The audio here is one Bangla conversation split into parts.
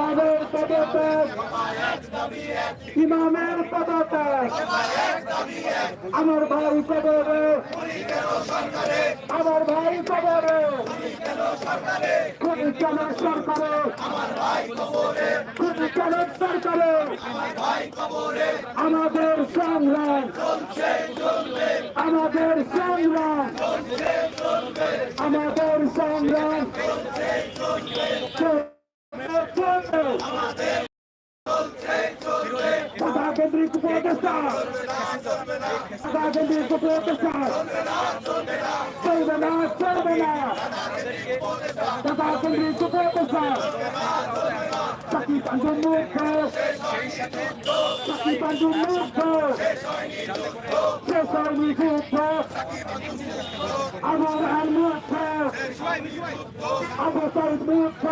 ইমামের পদত্যাগ। ইমামের পদত্যাগ। আমার ভাই কবরে আমার ভাই কবরে খুনি কেন সরকারে? খুনি কেন সরকারে? আমাদের সংগ্রাম। আমাদের সংগ্রাম। আমাদের সংগ্রাম। কেন্দ্রিক উপদেষ্টা সভা কেন্দ্রিক উপদেষ্টা চলবে না চলবে না সভা কেন্দ্রিক উপদেষ্টা চাকি পাঞ্জুর মুক্ত চাকি পাঞ্জুর মুক্ত শেষ হয়নি যুদ্ধ আমার অবসর মুক্ত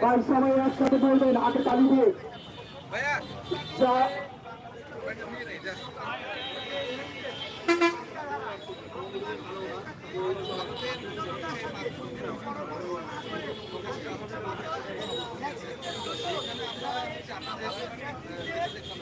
ভাই সবাই একসাথে বলবেন হাতে তালি দিয়ে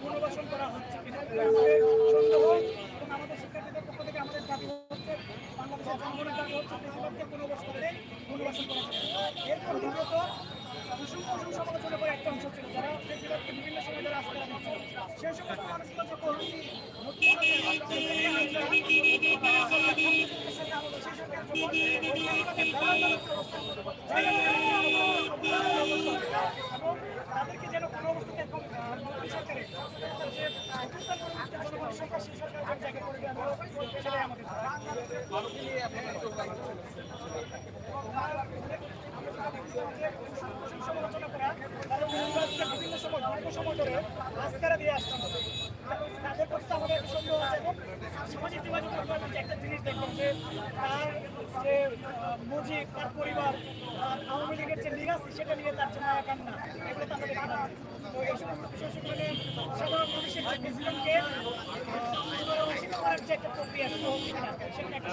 পুনর্বাসন করা হচ্ছে সন্দেহ এবং আমাদের শিক্ষার্থীদের পক্ষ থেকে আমাদের দাবি হচ্ছে বাংলাদেশের জনগণের দাবি হচ্ছে প্রেসিডেন্টকে পুনর্বাসন করে পুনর্বাসন করা এরপর দ্বিতীয়ত কুসুম কুসুম সমালোচনা করে একটা অংশ ছিল যারা বিভিন্ন তাদেরকে যেন কোনো অবস্থাতে নতুন সরকারের যে সেই সরকার জায়গায় করে দেওয়া আমাদের সমালোচনা করা তারা বিভিন্ন সময় দীর্ঘ সময় ধরে আজকারা দিয়ে আসতে হবে তাদের প্রতি তো আমাদের সন্দেহ আছে এবং সামাজিক যোগাযোগ মাধ্যমে যে একটা জিনিস দেখলাম যে তার যে মুজিব তার পরিবার আওয়ামী লীগের যে লিগাসি সেটা নিয়ে তার যে মায়া কান্না এগুলো তো দেখতে পাচ্ছি তো এই সমস্ত বিষয় সেখানে সাধারণ মানুষের যে প্রেসিডেন্টকে করার যে একটা প্রক্রিয়া সেখানে একটা